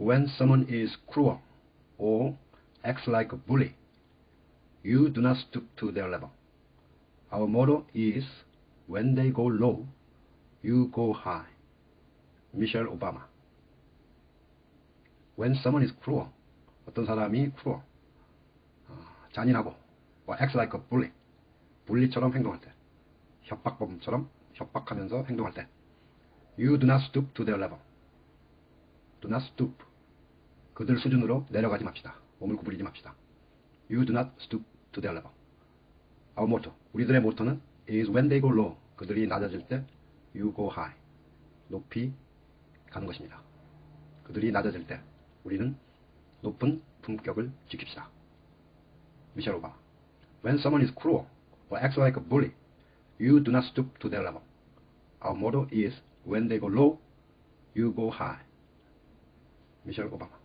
When someone is cruel or acts like a bully, you do not stoop to their level. Our motto is when they go low, you go high. 미셸 오바마. When someone is cruel, 어떤 사람이 cruel, 어, 잔인하고, or acts like a bully, bully처럼 행동할 때, 협박범처럼 협박하면서 행동할 때, you do not stoop to their level. do not stoop. 그들 수준으로 내려가지 맙시다. 몸을 구부리지 맙시다. You do not stoop to their level. Our motto. 우리들의 모토는 is when they go low. 그들이 낮아질 때 you go high. 높이 가는 것입니다. 그들이 낮아질 때 우리는 높은 품격을 지킵시다. 미셸 오바마. When someone is cruel or acts like a bully, you do not stoop to their level. Our motto is when they go low, you go high. 미셸 오바마.